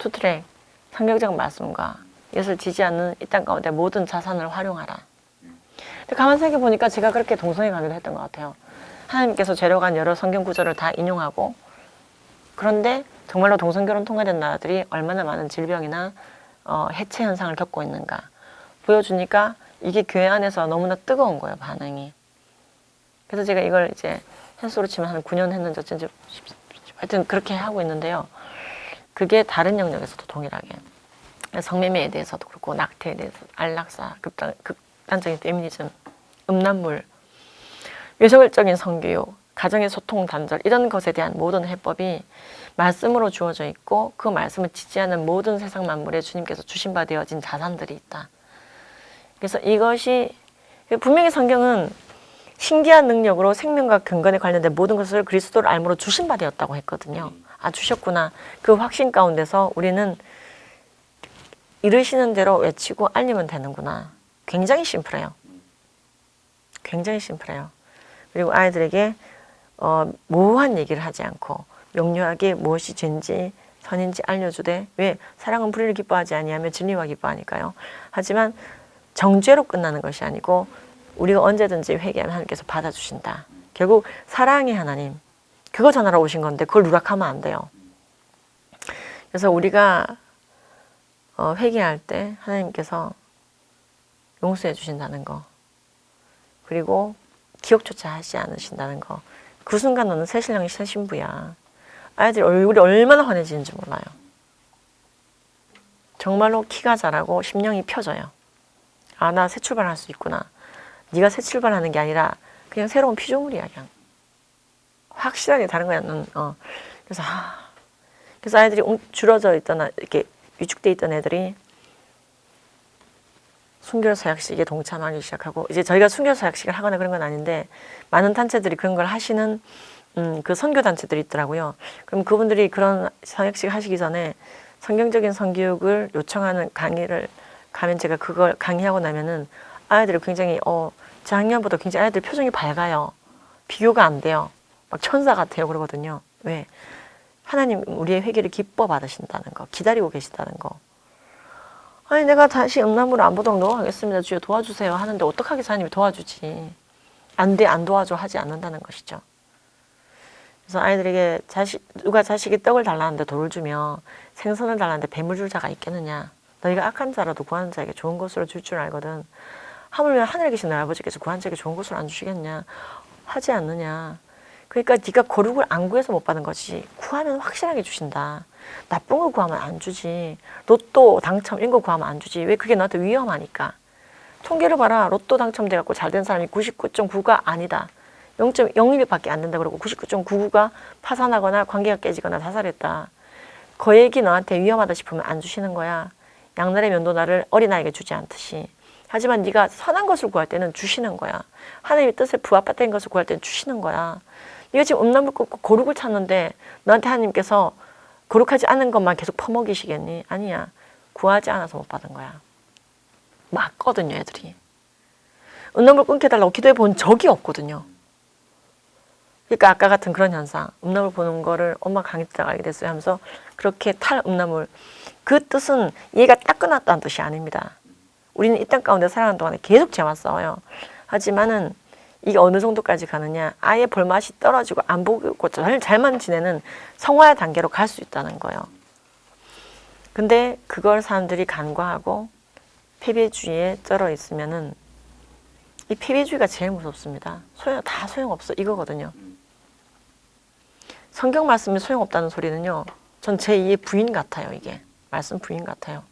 투트랙 성경적 말씀과 이것을 지지 않는 이 땅 가운데 모든 자산을 활용하라. 근데 가만 생각해 보니까 제가 그렇게 동성애 가기도 했던 것 같아요. 하나님께서 재려간 여러 성경 구절을 다 인용하고 그런데 정말로 동성 결혼 통과된 나라들이 얼마나 많은 질병이나 어, 해체 현상을 겪고 있는가 보여주니까 이게 교회 안에서 너무나 뜨거운 거예요 반응이. 그래서 제가 이걸 이제 횟수로 치면 한 9년 했는지 어쩐지 하여튼 그렇게 하고 있는데요. 그게 다른 영역에서도 동일하게 성매매에 대해서도 그렇고 낙태에 대해서 안락사, 극단, 극단적인 페미니즘, 음란물, 외설적인 성교육, 가정의 소통 단절 이런 것에 대한 모든 해법이 말씀으로 주어져 있고 그 말씀을 지지하는 모든 세상 만물에 주님께서 주신 바 되어진 자산들이 있다. 그래서 이것이 분명히 성경은 신기한 능력으로 생명과 경건에 관련된 모든 것을 그리스도를 알므로 주신 바 되었다고 했거든요. 아 주셨구나. 그 확신 가운데서 우리는 이르시는 대로 외치고 알리면 되는구나. 굉장히 심플해요. 굉장히 심플해요. 그리고 아이들에게 어, 모호한 얘기를 하지 않고 명료하게 무엇이 죄인지 선인지 알려주되 왜 사랑은 불의를 기뻐하지 아니하며 진리와 기뻐하니까요. 하지만 정죄로 끝나는 것이 아니고 우리가 언제든지 회개하면 하나님께서 받아주신다. 결국 사랑의 하나님 그거 전하러 오신 건데 그걸 누락하면 안 돼요. 그래서 우리가 어, 회개할 때 하나님께서 용서해 주신다는 거 그리고 기억조차 하지 않으신다는 거. 그 순간 너는 새 신랑이 새 신부야. 아이들 얼굴이 얼마나 환해지는지 몰라요. 정말로 키가 자라고 심령이 펴져요. 아, 나 새 출발할 수 있구나. 네가 새 출발하는 게 아니라 그냥 새로운 피조물이야, 그냥. 확실하게 다른 거야, 넌. 어. 그래서, 아. 그래서 아이들이 웅- 줄어져 있던, 아- 이렇게 위축돼 있던 애들이 순결 서약식에 동참하기 시작하고 이제 저희가 순결 서약식을 하거나 그런 건 아닌데 많은 단체들이 그런 걸 하시는 음, 그 선교 단체들이 있더라고요. 그럼 그분들이 그런 서약식 하시기 전에 성경적인 성교육을 요청하는 강의를 가면 제가 그걸 강의하고 나면은 아이들이 굉장히 어 작년보다 굉장히 아이들 표정이 밝아요. 비교가 안 돼요. 막 천사 같아요 그러거든요. 왜? 하나님 우리의 회개를 기뻐 받으신다는 거, 기다리고 계신다는 거. 아니 내가 다시 음란물을 안 보도록 노력하겠습니다. 주여 도와주세요 하는데 어떡하게 하나님이 도와주지. 안 돼, 안 도와줘 하지 않는다는 것이죠. 그래서 아이들에게 자식, 누가 자식이 떡을 달라는데 돌을 주며 생선을 달라는데 뱀을 줄 자가 있겠느냐. 너희가 악한 자라도 구하는 자에게 좋은 것으로 줄 줄 알거든. 하물며 하늘에 계신 아버지께서 구한 자에게 좋은 것으로 안 주시겠냐. 하지 않느냐. 그러니까 네가 거룩을 안 구해서 못 받은 거지. 구하면 확실하게 주신다. 나쁜 거 구하면 안 주지. 로또 당첨 이런 거 구하면 안 주지. 왜 그게 나한테 위험하니까. 통계를 봐라. 로또 당첨돼 갖고 잘 된 사람이 99.9가 아니다. 0.01밖에 안 된다 그러고 99.99가 파산하거나 관계가 깨지거나 자살했다. 그 얘기 너한테 위험하다 싶으면 안 주시는 거야. 양날의 면도날을 어린아이에게 주지 않듯이. 하지만 네가 선한 것을 구할 때는 주시는 거야. 하나님의 뜻을 부합된 것을 구할 때는 주시는 거야. 네가 지금 음란물 끊고 거룩을 찾는데 너한테 하나님께서 거룩하지 않은 것만 계속 퍼먹이시겠니? 아니야. 구하지 않아서 못 받은 거야. 맞거든요, 애들이. 음란물 끊겨달라고 기도해 본 적이 없거든요. 그러니까 아까 같은 그런 현상, 음란물 보는 거를 엄마 강의 때 알게 됐어요 하면서 그렇게 탈 음란물. 그 뜻은 얘가 딱 끝났다는 뜻이 아닙니다. 우리는 이 땅 가운데 살아가는 동안에 계속 죄와 싸워요. 하지만은 이게 어느 정도까지 가느냐 아예 볼맛이 떨어지고 안 보고 잘, 잘만 지내는 성화의 단계로 갈 수 있다는 거예요. 근데 그걸 사람들이 간과하고 패배주의에 쩔어 있으면은 이 패배주의가 제일 무섭습니다. 소용 다 소용없어 이거거든요. 성경 말씀이 소용없다는 소리는요. 전 제2의 부인 같아요 이게 말씀 부인 같아요.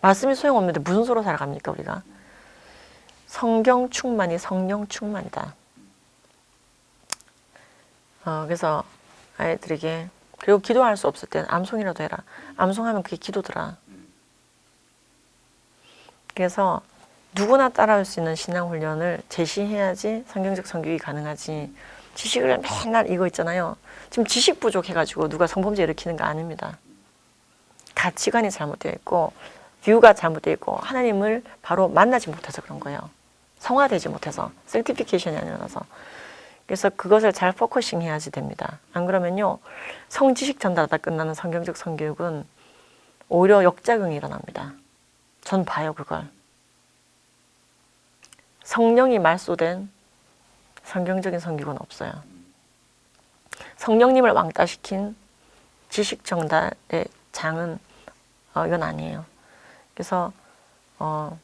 말씀이 소용없는데 무슨 소로 살아갑니까 우리가? 성경 충만이 성령 충만이다. 어, 그래서 아이들에게 그리고 기도할 수 없을 때는 암송이라도 해라. 암송하면 그게 기도더라. 그래서 누구나 따라할 수 있는 신앙 훈련을 제시해야지 성경적 성교육이 가능하지. 지식을 맨날 이거 있잖아요. 지금 지식 부족해가지고 누가 성범죄 일으키는 거 아닙니다. 가치관이 잘못되어 있고 뷰가 잘못되어 있고 하나님을 바로 만나지 못해서 그런 거예요. 성화되지 못해서 생티피케이션이 안 일어나서 그래서 그것을 잘 포커싱 해야지 됩니다. 안 그러면요 성지식 전달하다 끝나는 성경적 성교육은 오히려 역작용이 일어납니다. 전 봐요 그걸. 성령이 말소된 성경적인 성격은 없어요. 성령님을 왕따시킨 지식 정달의 장은 어, 이건 아니에요. 그래서 어,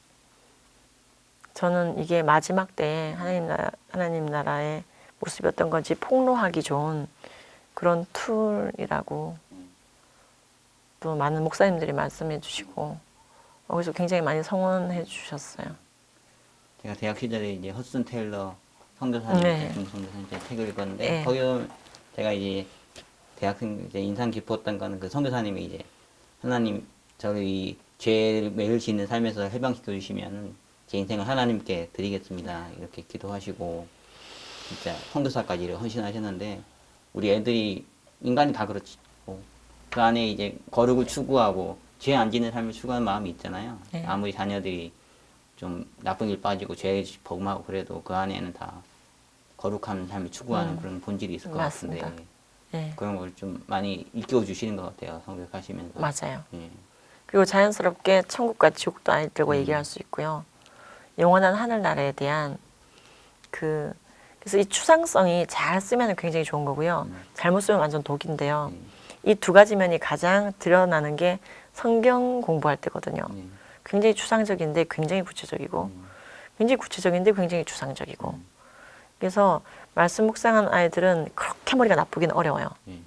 저는 이게 마지막 때에 하나님 나라, 하나님 나라의 모습이 어떤 건지 폭로하기 좋은 그런 툴이라고 또 많은 목사님들이 말씀해 주시고 어, 그래서 굉장히 많이 성원해 주셨어요. 제가 대학 시절에 이제 허슨 테일러 성교사님, 네. 네. 성교사님 제 책을 읽었는데 네. 거기 제가 이제 대학생 이제 인상 깊었던 거는 그 성교사님이 이제 하나님 저희 죄를 매일 짓는 삶에서 해방시켜 주시면 제 인생을 하나님께 드리겠습니다 이렇게 기도하시고 진짜 성교사까지 이렇게 헌신하셨는데 우리 애들이 인간이 다 그렇지 뭐그 안에 이제 거룩을 추구하고 죄안 짓는 삶을 추구하는 마음이 있잖아요 네. 아무리 자녀들이 좀 나쁜 길 빠지고 죄 범하고 그래도 그 안에는 다 거룩한 삶을 추구하는 음. 그런 본질이 있을 것 맞습니다. 같은데 예, 그런 걸 좀 많이 일깨워 주시는 것 같아요 성격하시면서 맞아요. 예. 그리고 자연스럽게 천국과 지옥도 아이들과 음. 얘기할 수 있고요. 영원한 하늘나라에 대한 그 그래서 이 추상성이 잘 쓰면 굉장히 좋은 거고요. 음. 잘못 쓰면 완전 독인데요. 예. 이두 가지 면이 가장 드러나는 게 성경 공부할 때거든요. 예. 굉장히 추상적인데 굉장히 구체적이고 음. 굉장히 구체적인데 굉장히 추상적이고 음. 그래서 말씀 묵상한 아이들은 그렇게 머리가 나쁘긴 어려워요. 예.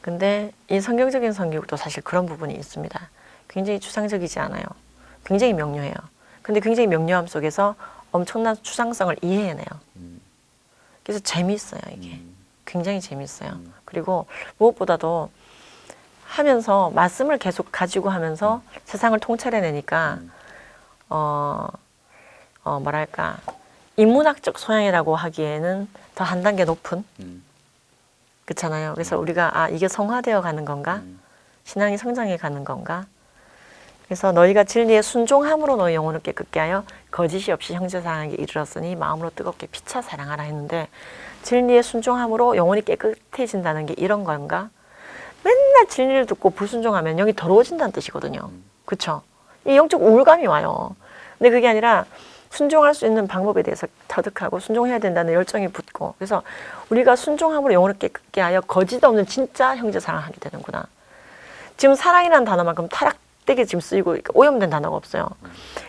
근데 이 성경적인 성격도 사실 그런 부분이 있습니다. 굉장히 추상적이지 않아요. 굉장히 명료해요. 근데 굉장히 명료함 속에서 엄청난 추상성을 이해해내요. 음. 그래서 재미있어요, 이게. 음. 굉장히 재밌어요. 음. 그리고 무엇보다도 하면서 말씀을 계속 가지고 하면서 세상을 통찰해내니까 음. 어, 어 뭐랄까 인문학적 소양이라고 하기에는 더 한 단계 높은 음. 그렇잖아요. 그래서 우리가 아 이게 성화되어 가는 건가? 음. 신앙이 성장해 가는 건가? 그래서 너희가 진리에 순종함으로 너희 영혼을 깨끗게 하여 거짓이 없이 형제 사랑에게 이르렀으니 마음으로 뜨겁게 피차 사랑하라 했는데 진리에 순종함으로 영혼이 깨끗해진다는 게 이런 건가? 맨날 진리를 듣고 불순종하면 영이 더러워진다는 뜻이거든요. 음. 그렇죠? 이 영적 우울감이 와요. 근데 그게 아니라 순종할 수 있는 방법에 대해서 터득하고 순종해야 된다는 열정이 붙고 그래서 우리가 순종함으로 영혼을 깨끗게 하여 거짓 없는 진짜 형제 사랑을 하게 되는구나. 지금 사랑이라는 단어만큼 타락 되게 지금 쓰이고 오염된 단어가 없어요.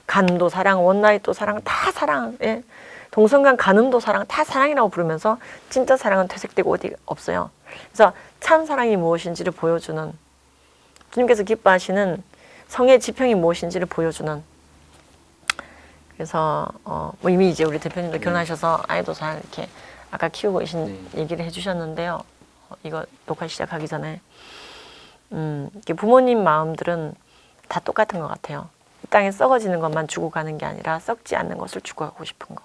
간도 사랑, 원나잇도 사랑, 다 사랑. 예. 동성간 간음도 사랑, 다 사랑이라고 부르면서 진짜 사랑은 퇴색되고 어디 없어요. 그래서 참 사랑이 무엇인지를 보여주는 주님께서 기뻐하시는 성의 지평이 무엇인지를 보여주는 그래서 어, 뭐 이미 이제 우리 대표님도 네. 결혼하셔서 아이도 잘 이렇게 아까 키우고 계신 네. 얘기를 해주셨는데요. 어, 이거 녹화 시작하기 전에 음, 부모님 마음들은 다 똑같은 것 같아요. 이 땅에 썩어지는 것만 주고 가는 게 아니라 썩지 않는 것을 주고 가고 싶은 거.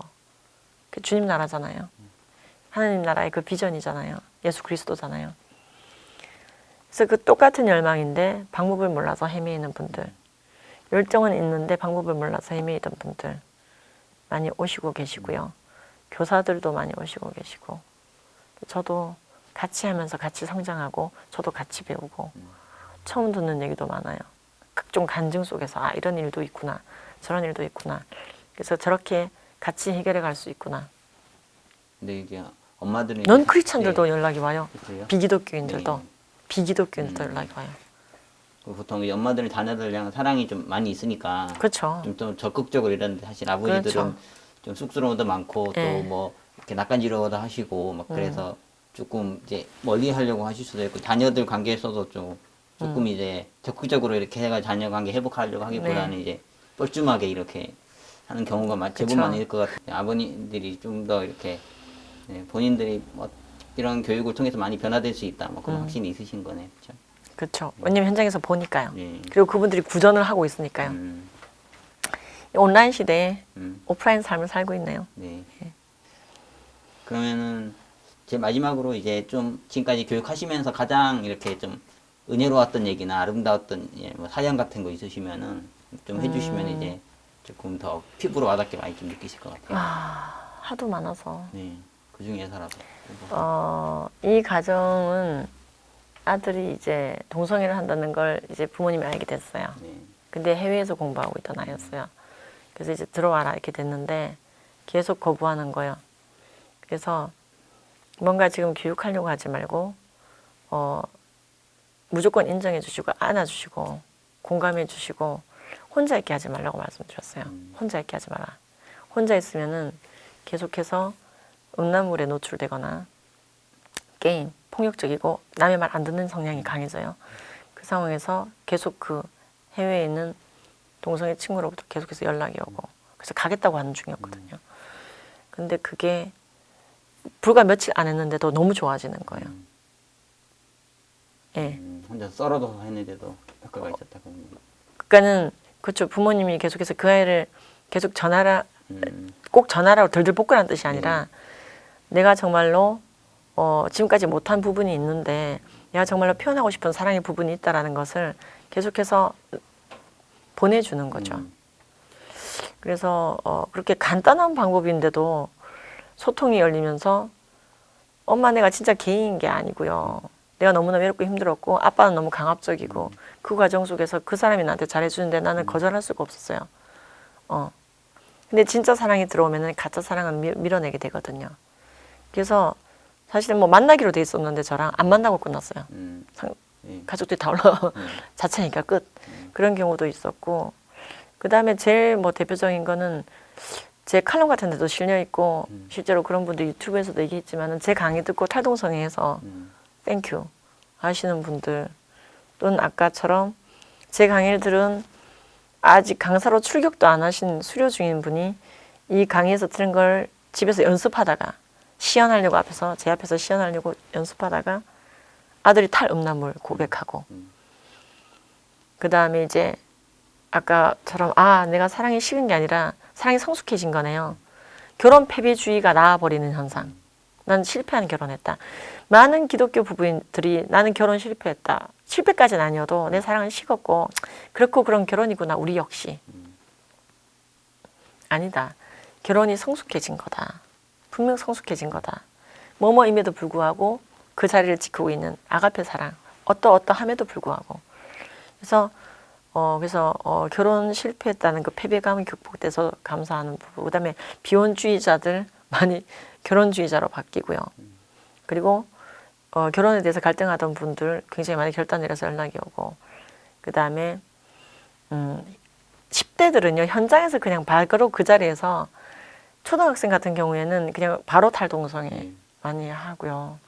그 주님 나라잖아요. 하나님 나라의 그 비전이잖아요. 예수 그리스도잖아요. 그래서 그 똑같은 열망인데 방법을 몰라서 헤매이는 분들, 열정은 있는데 방법을 몰라서 헤매이던 분들 많이 오시고 계시고요. 교사들도 많이 오시고 계시고, 저도 같이 하면서 같이 성장하고, 저도 같이 배우고, 처음 듣는 얘기도 많아요. 각종 간증 속에서 아 이런 일도 있구나, 저런 일도 있구나. 그래서 저렇게 같이 해결해 갈 수 있구나. 근데 이제 엄마들은 넌 크리스찬들도 네. 연락이 와요. 그래요? 비기독교인들도 네. 비기독교인들도 음. 연락이 와요. 그 보통 이제 엄마들은 자녀들 향한 사랑이 좀 많이 있으니까 그렇죠. 좀, 좀 적극적으로 이러는데 사실 아버지들은 그렇죠. 좀 쑥스러움도 많고 네. 또뭐 이렇게 낯간지러워도 하시고 막 그래서 조금 이제 멀리 하려고 하실 수도 있고 자녀들 관계에서도 좀 조금 음. 이제 적극적으로 이렇게 해가 자녀 관계 회복하려고 하기보다는 네. 이제 뻘쭘하게 이렇게 하는 경우가 마- 제법 그쵸. 많을 것 같아요. 아버님들이 좀 더 이렇게 네, 본인들이 뭐 이런 교육을 통해서 많이 변화될 수 있다. 뭐 그런 음. 확신이 있으신 거네, 그렇죠? 그렇죠. 왜냐면 현장에서 보니까요. 예. 그리고 그분들이 구전을 하고 있으니까요. 음, 온라인 시대에 음. 오프라인 삶을 살고 있네요. 네. 그러면은 제 마지막으로 이제 좀 지금까지 교육하시면서 가장 이렇게 좀 은혜로웠던 얘기나 아름다웠던 예, 뭐 사연 같은 거 있으시면은 좀 해주시면 음. 이제 조금 더 피부로 와닿게 많이 좀 느끼실 것 같아요. 아, 하도 많아서. 네. 그 중에서라도. 어, 이 가정은 아들이 이제 동성애를 한다는 걸 이제 부모님이 알게 됐어요. 네. 근데 해외에서 공부하고 있던 아이였어요. 그래서 이제 들어와라 이렇게 됐는데 계속 거부하는 거예요. 그래서 뭔가 지금 교육하려고 하지 말고 어 무조건 인정해 주시고 안아 주시고 공감해 주시고 혼자 있게 하지 말라고 말씀드렸어요. 음. 혼자 있게 하지 마라. 혼자 있으면은 계속해서 음란물에 노출되거나 게임, 폭력적이고 남의 말 안 듣는 성향이 강해져요. 그 상황에서 계속 그 해외에 있는 동성애 친구로부터 계속해서 연락이 오고 그래서 가겠다고 하는 중이었거든요. 근데 그게 불과 며칠 안 했는데도 너무 좋아지는 거예요. 음, 예. 음, 혼자 썰어도 했는데도 효과가 있었다 그러면. 그러니까는 그렇죠. 부모님이 계속해서 그 아이를 계속 전하라 음, 꼭 전하라고 덜덜 볶으라는 뜻이 아니라 내가 정말로 어, 지금까지 못한 부분이 있는데 내가 정말로 표현하고 싶은 사랑의 부분이 있다라는 것을 계속해서 보내주는 거죠. 음, 그래서 어, 그렇게 간단한 방법인데도 소통이 열리면서 엄마 내가 진짜 개인인 게 아니고요. 내가 너무나 외롭고 힘들었고 아빠는 너무 강압적이고 그 과정 속에서 그 사람이 나한테 잘해주는데 나는 거절할 수가 없었어요. 어. 근데 진짜 사랑이 들어오면은 가짜 사랑은 밀, 밀어내게 되거든요. 그래서 사실은 뭐 만나기로 돼 있었는데 저랑 안 만나고 끝났어요. 음, 상- 예. 가족들이 다 올라 음. 자체니까 끝 그런 경우도 있었고 그 다음에 제일 뭐 대표적인 거는 제 칼럼 같은 데도 실려 있고 음. 실제로 그런 분들 유튜브에서도 얘기했지만은 제 강의 듣고 탈동성애해서 음, 땡큐 하시는 분들 또는 아까처럼 제 강의를 들은 아직 강사로 출격도 안 하신 수료 중인 분이 이 강의에서 들은 걸 집에서 연습하다가 시연하려고 앞에서 제 앞에서 시연하려고 연습하다가 아들이 탈음란물 고백하고 음. 그 다음에 이제 아까처럼 아 내가 사랑이 식은 게 아니라 사랑이 성숙해진 거네요. 결혼 패배주의가 나와버리는 현상. 난 실패한 결혼했다. 많은 기독교 부부인들이 나는 결혼 실패했다. 실패까지는 아니어도 내 사랑은 식었고 그렇고 그런 결혼이구나 우리 역시 아니다. 결혼이 성숙해진 거다. 분명 성숙해진 거다. 뭐뭐임에도 불구하고 그 자리를 지키고 있는 아가페 사랑 어떠어떠함에도 불구하고 그래서 어 그래서 어 결혼 실패했다는 그 패배감이 극복돼서 감사하는 부분 그다음에 비혼주의자들 많이 결혼주의자로 바뀌고요 그리고 어 결혼에 대해서 갈등하던 분들 굉장히 많이 결단 내려서 연락이 오고 그 다음에 음 10대들은요 현장에서 그냥 바로 그 자리에서 초등학생 같은 경우에는 그냥 바로 탈동성애 예. 많이 하고요.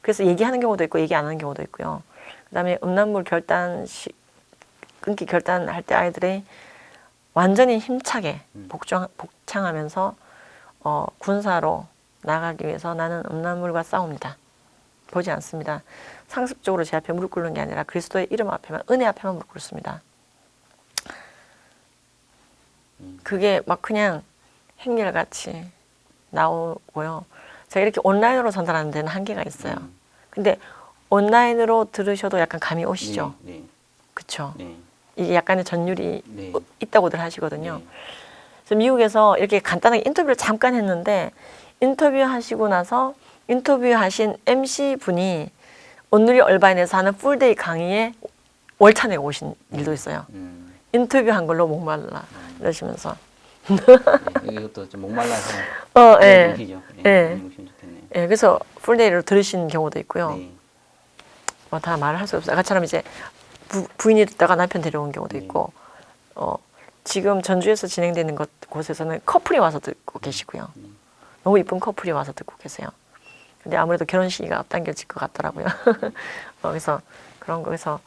그래서 얘기하는 경우도 있고 얘기 안 하는 경우도 있고요. 그다음에 음란물 결단 시, 끊기 결단할 때 아이들이 완전히 힘차게 음. 복장, 복창하면서 어, 군사로 나가기 위해서 나는 음란물과 싸웁니다. 보지 않습니다. 상습적으로 제 앞에 무릎 꿇는 게 아니라 그리스도의 이름 앞에만 은혜 앞에만 무릎 꿇습니다. 그게 막 그냥 행렬같이 나오고요. 제가 이렇게 온라인으로 전달하는 데는 한계가 있어요. 음. 근데 온라인으로 들으셔도 약간 감이 오시죠? 네, 네, 그쵸? 네, 이게 약간의 전율이 네. 있다고들 하시거든요. 네. 미국에서 이렇게 간단하게 인터뷰를 잠깐 했는데 인터뷰 하시고 나서 인터뷰 하신 MC 분이 오늘이 얼바인에서 하는 풀데이 강의에 월차 내고 오신 일도 있어요. 음, 인터뷰 한 걸로 목말라 이러시면서. 네, 이것도 좀 목말라서 어, 예. 네, 예. 많이 보시면 좋겠네요. 예, 그래서 풀데이로 들으신 경우도 있고요. 네, 뭐 다 말을 할수 없어요. 아까처럼 이제 부, 부인이 듣다가 남편 데려온 경우도 네. 있고, 어, 지금 전주에서 진행되는 것, 곳에서는 커플이 와서 듣고 계시고요. 음. 너무 이쁜 커플이 와서 듣고 계세요. 근데 아무래도 결혼 시기가 앞당겨질 것 같더라고요. 어, 그래서 그런 거에서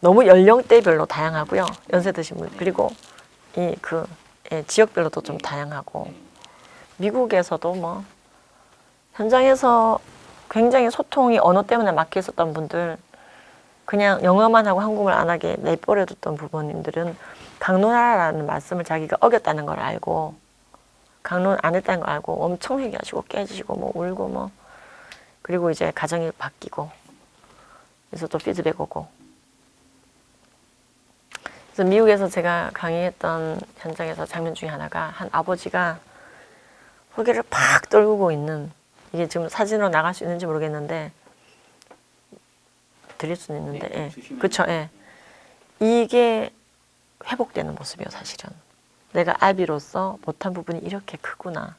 너무 연령대별로 다양하고요. 연세 드신 분 그리고 이그 예, 지역별로도 좀 다양하고 미국에서도 뭐 현장에서 굉장히 소통이 언어 때문에 막혀 있었던 분들 그냥 영어만 하고 한국말 안 하게 내버려 뒀던 부모님들은 강론하라는 말씀을 자기가 어겼다는 걸 알고 강론 안 했다는 걸 알고 엄청 회개하시고 깨지시고 뭐 울고 뭐 그리고 이제 가정이 바뀌고 그래서 또 피드백 오고 그래서 미국에서 제가 강의했던 현장에서 장면 중에 하나가 한 아버지가 고개를 팍 떨구고 있는 이게 지금 사진으로 나갈 수 있는지 모르겠는데 드릴 수는 있는데, 네, 예. 그쵸, 예. 이게 회복되는 모습이에요, 사실은. 내가 아비로서 못한 부분이 이렇게 크구나.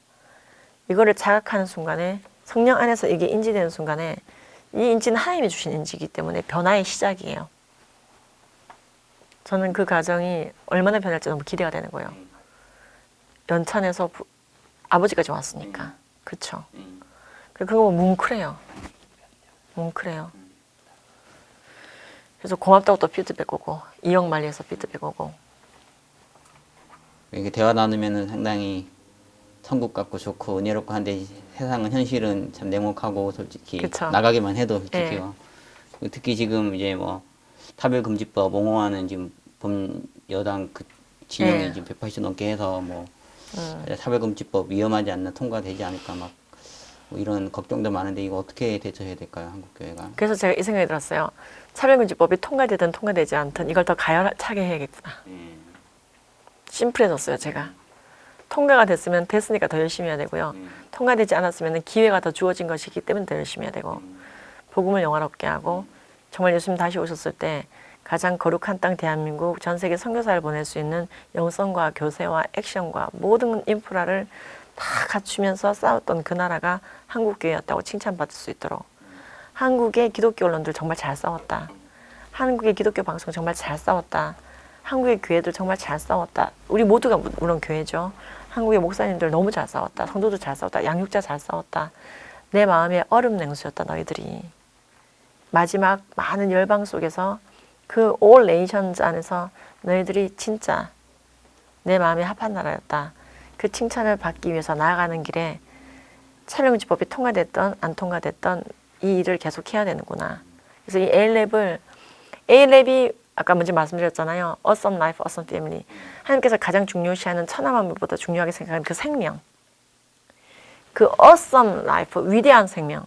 이거를 자각하는 순간에 성령 안에서 이게 인지되는 순간에 이 인지는 하나님이 주신 인지이기 때문에 변화의 시작이에요. 저는 그 과정이 얼마나 변할지 너무 기대가 되는 거예요. 연찬에서 부- 아버지까지 왔으니까. 그쵸. 음. 그리고 그거 뭉클해요. 뭉클해요. 그래서 고맙다고 또 피드백 오고 이영 말리에서 피드백 오고 이렇게 대화 나누면은 상당히 천국 같고 좋고 은혜롭고 한데 세상은 현실은 참 냉혹하고 솔직히 그쵸. 나가기만 해도 솔직히요. 네. 그리고 특히 지금 이제 뭐 차별 금지법 옹호하는 지금 범 여당 그 진영이 네. 지금 180 넘게 해서 뭐 음. 차별 금지법 위험하지 않나 통과되지 않을까 막 뭐 이런 걱정도 많은데 이거 어떻게 대처해야 될까요 한국 교회가? 그래서 제가 이 생각이 들었어요. 차별금지법이 통과되든 통과되지 않든 이걸 더 가열차게 해야겠구나. 음. 심플해졌어요, 제가. 통과가 됐으면 됐으니까 더 열심히 해야 되고요. 음. 통과되지 않았으면 기회가 더 주어진 것이기 때문에 더 열심히 해야 되고 복음을 영화롭게 하고 정말 예수님 다시 오셨을 때 가장 거룩한 땅 대한민국 전 세계 선교사를 보낼 수 있는 영성과 교세와 액션과 모든 인프라를 다 갖추면서 싸웠던 그 나라가 한국 교회였다고 칭찬받을 수 있도록 한국의 기독교 언론들 정말 잘 싸웠다. 한국의 기독교 방송 정말 잘 싸웠다. 한국의 교회들 정말 잘 싸웠다. 우리 모두가 무- 물론 교회죠. 한국의 목사님들 너무 잘 싸웠다. 성도들 잘 싸웠다. 양육자 잘 싸웠다. 내 마음에 얼음 냉수였다 너희들이. 마지막 많은 열방 속에서 그올 네이션즈 안에서 너희들이 진짜 내 마음에 합한 나라였다. 그 칭찬을 받기 위해서 나아가는 길에 촬영지법이 통과됐던 안 통과됐던 이 일을 계속 해야 되는구나. 그래서 이 A랩을 A랩이 아까 먼저 말씀드렸잖아요. Awesome Life, Awesome Family. 하나님께서 가장 중요시하는 천하만물보다 중요하게 생각하는 그 생명. 그 Awesome Life, 위대한 생명.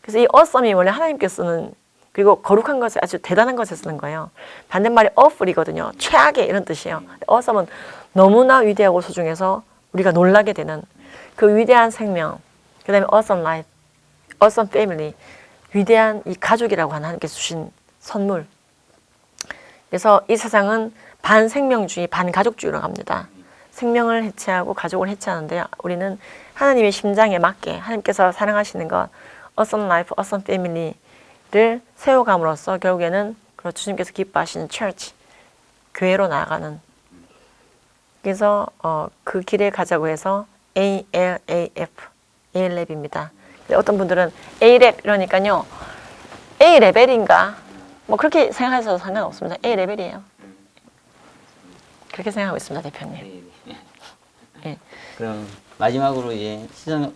그래서 이 awesome이 원래 하나님께 쓰는 그리고 거룩한 것에 아주 대단한 것에 쓰는 거예요. 반대말이 awful이거든요. 최악의 이런 뜻이에요. awesome은 너무나 위대하고 소중해서 우리가 놀라게 되는 그 위대한 생명. 그 다음에 awesome life, awesome family. 위대한 이 가족이라고 하나님께서 주신 선물. 그래서 이 세상은 반생명주의, 반가족주의로 갑니다. 생명을 해체하고 가족을 해체하는데요. 우리는 하나님의 심장에 맞게 하나님께서 사랑하시는 것, awesome life, awesome family를 세워감으로써 결국에는 그 주님께서 기뻐하시는 church, 교회로 나아가는. 그래서 어, 그 길에 가자고 해서 A L A F, A 랩입니다. 어떤 분들은 A 랩 이러니까요. A 레벨인가? 뭐 그렇게 생각하셔도 상관없습니다. A 레벨이에요. 그렇게 생각하고 있습니다, 대표님. 예. 그럼 마지막으로 이제 시선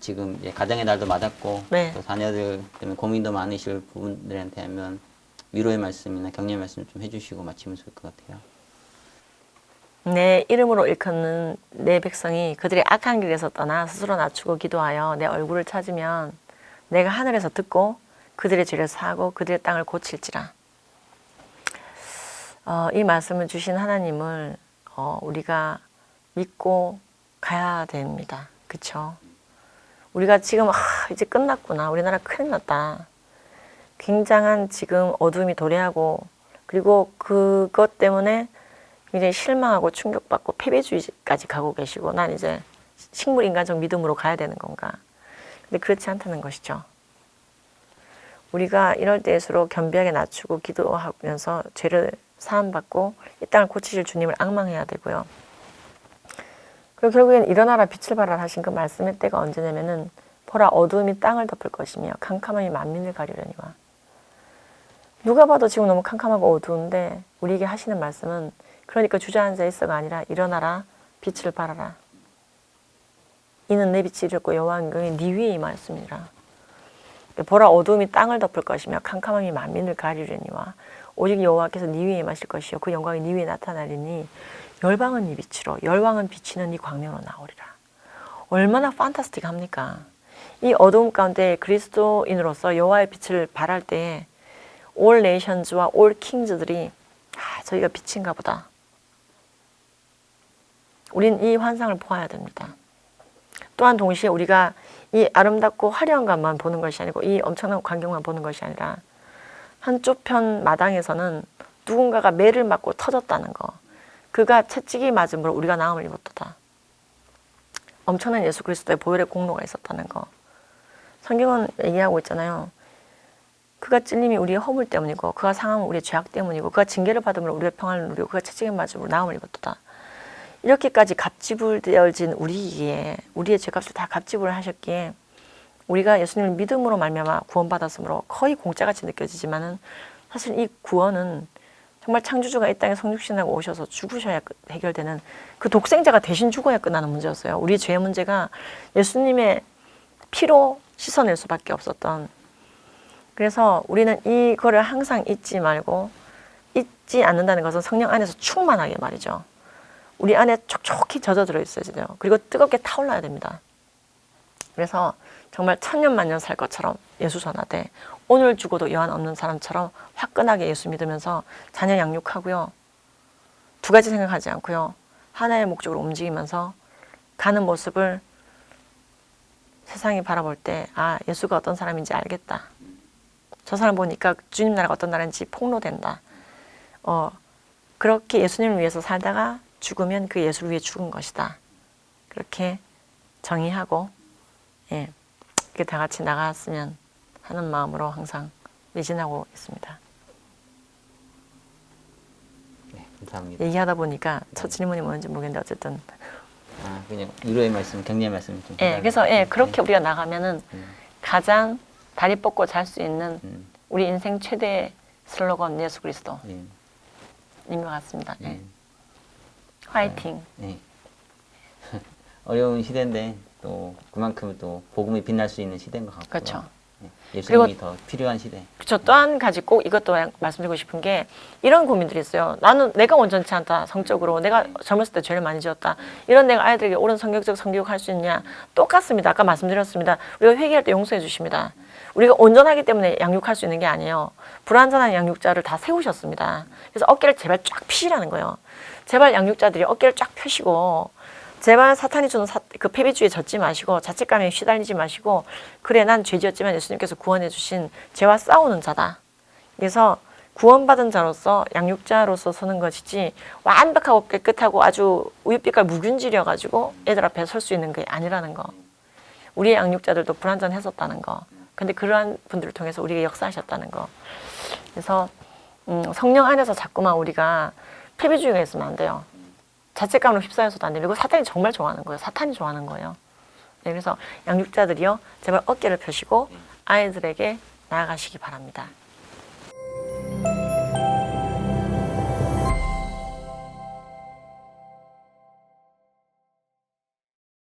지금 이제 가정의 날도 맞았고 네. 또 자녀들 때문에 고민도 많으실 부분들한테 하면 위로의 말씀이나 격려의 말씀 좀 해주시고 마치면 좋을 것 같아요. 내 이름으로 일컫는 내 백성이 그들의 악한 길에서 떠나 스스로 낮추고 기도하여 내 얼굴을 찾으면 내가 하늘에서 듣고 그들의 죄를 사하고 그들의 땅을 고칠지라. 어, 이 말씀을 주신 하나님을 어, 우리가 믿고 가야 됩니다. 그쵸? 우리가 지금 아, 이제 끝났구나. 우리나라 큰일 났다. 굉장한 지금 어둠이 도래하고 그리고 그것 때문에 굉장히 실망하고 충격받고 패배주의까지 가고 계시고 난 이제 식물 인간적 믿음으로 가야 되는 건가? 근데 그렇지 않다는 것이죠. 우리가 이럴 때일수록 겸비하게 낮추고 기도하면서 죄를 사함받고 이 땅을 고치실 주님을 악망해야 되고요. 그리고 결국엔 일어나라 빛을 발하라 하신 그 말씀의 때가 언제냐면은 보라 어두움이 땅을 덮을 것이며 캄캄함이 만민을 가리려니와 누가 봐도 지금 너무 캄캄하고 어두운데 우리에게 하시는 말씀은 그러니까 주저앉아 있어가 아니라 일어나라 빛을 발하라 이는 내 빛이 이르고 여호와 은경이 네 위에 임하였습니다. 보라 어두움이 땅을 덮을 것이며 캄캄함이 만민을 가리려니와 오직 여호와께서 네 위에 임하실 것이요 그 영광이 네 위에 나타나리니 열방은 네 빛으로 열왕은 비치는 네 광명으로 나오리라. 얼마나 판타스틱합니까? 이 어두움 가운데 그리스도인으로서 여호와의 빛을 발할 때에 올 네이션즈와 올 킹즈들이 아, 저희가 빛인가 보다. 우린 이 환상을 보아야 됩니다. 또한 동시에 우리가 이 아름답고 화려한 것만 보는 것이 아니고 이 엄청난 광경만 보는 것이 아니라 한쪽 편 마당에서는 누군가가 매를 맞고 터졌다는 거. 그가 채찍이 맞음으로 우리가 나음을 입었도다. 엄청난 예수 그리스도의 보혈의 공로가 있었다는 거. 성경은 얘기하고 있잖아요. 그가 찔림이 우리의 허물 때문이고 그가 상함은 우리의 죄악 때문이고 그가 징계를 받음으로 우리의 평안을 누리고 그가 채찍에 맞음으로 나음을 입었도다. 이렇게까지 값지불되어진 우리에게 우리의 죄값을 다 값지불 하셨기에 우리가 예수님을 믿음으로 말미암아 구원받았으므로 거의 공짜같이 느껴지지만은 사실 이 구원은 정말 창조주가 이 땅에 성육신하고 오셔서 죽으셔야 끝- 해결되는 그 독생자가 대신 죽어야 끝나는 문제였어요. 우리 죄의 문제가 예수님의 피로 씻어낼 수밖에 없었던. 그래서 우리는 이거를 항상 잊지 말고 잊지 않는다는 것은 성령 안에서 충만하게 말이죠. 우리 안에 촉촉히 젖어 들어 있어야 돼요. 그리고 뜨겁게 타올라야 됩니다. 그래서 정말 천년만년 살 것처럼 예수 전하되 오늘 죽어도 여한 없는 사람처럼 화끈하게 예수 믿으면서 자녀 양육하고요. 두 가지 생각하지 않고요. 하나의 목적으로 움직이면서 가는 모습을 세상이 바라볼 때 아, 예수가 어떤 사람인지 알겠다. 저 사람 보니까 주님 나라가 어떤 나라인지 폭로된다. 어, 그렇게 예수님을 위해서 살다가 죽으면 그 예수를 위해 죽은 것이다. 그렇게 정의하고 예, 이렇게 다 같이 나갔으면 하는 마음으로 항상 매진하고 있습니다. 네, 감사합니다. 얘기하다 보니까 첫 질문이 뭐였는지 모르겠는데 어쨌든 아, 그냥 위로의 말씀, 격려의 말씀 좀. 예, 그래서 예, 그렇게 우리가 나가면은 음. 가장 다리 뻗고 잘 수 있는 음, 우리 인생 최대 슬로건 예수 그리스도인 예, 것 같습니다. 예. 음, 화이팅. 예. 어려운 시대인데 또 그만큼 또 복음이 빛날 수 있는 시대인 것 같고요. 그렇죠. 예, 예수님이 그리고- 더 필요한 시대. 그렇죠. 또 한 가지 꼭 이것도 말씀드리고 싶은 게 이런 고민들이 있어요. 나는 내가 온전치 않다. 성적으로 내가 젊었을 때 죄를 많이 지었다. 이런 내가 아이들에게 옳은 성격적 성교육 할 수 있냐? 똑같습니다. 아까 말씀드렸습니다. 우리가 회개할 때 용서해 주십니다. 우리가 온전하기 때문에 양육할 수 있는 게 아니에요. 불완전한 양육자를 다 세우셨습니다. 그래서 어깨를 제발 쫙 피시라는 거예요. 제발 양육자들이 어깨를 쫙 펴시고 제발 사탄이 주는 사, 그 패배주의에 젖지 마시고 자책감에 휘달리지 마시고 그래 난 죄지었지만 예수님께서 구원해 주신 죄와 싸우는 자다. 그래서 구원받은 자로서 양육자로서 서는 것이지 완벽하고 깨끗하고 아주 우유빛깔 무균질이어 가지고 애들 앞에 설 수 있는 게 아니라는 거. 우리의 양육자들도 불완전 했었다는 거. 근데 그러한 분들을 통해서 우리에게 역사하셨다는 거. 그래서 음, 성령 안에서 자꾸만 우리가 패배주의가 있으면 안 돼요. 자책감으로 휩싸여서도 안 되고 사탄이 정말 좋아하는 거예요. 사탄이 좋아하는 거예요. 네, 그래서 양육자들이요, 제발 어깨를 펴시고 아이들에게 나아가시기 바랍니다.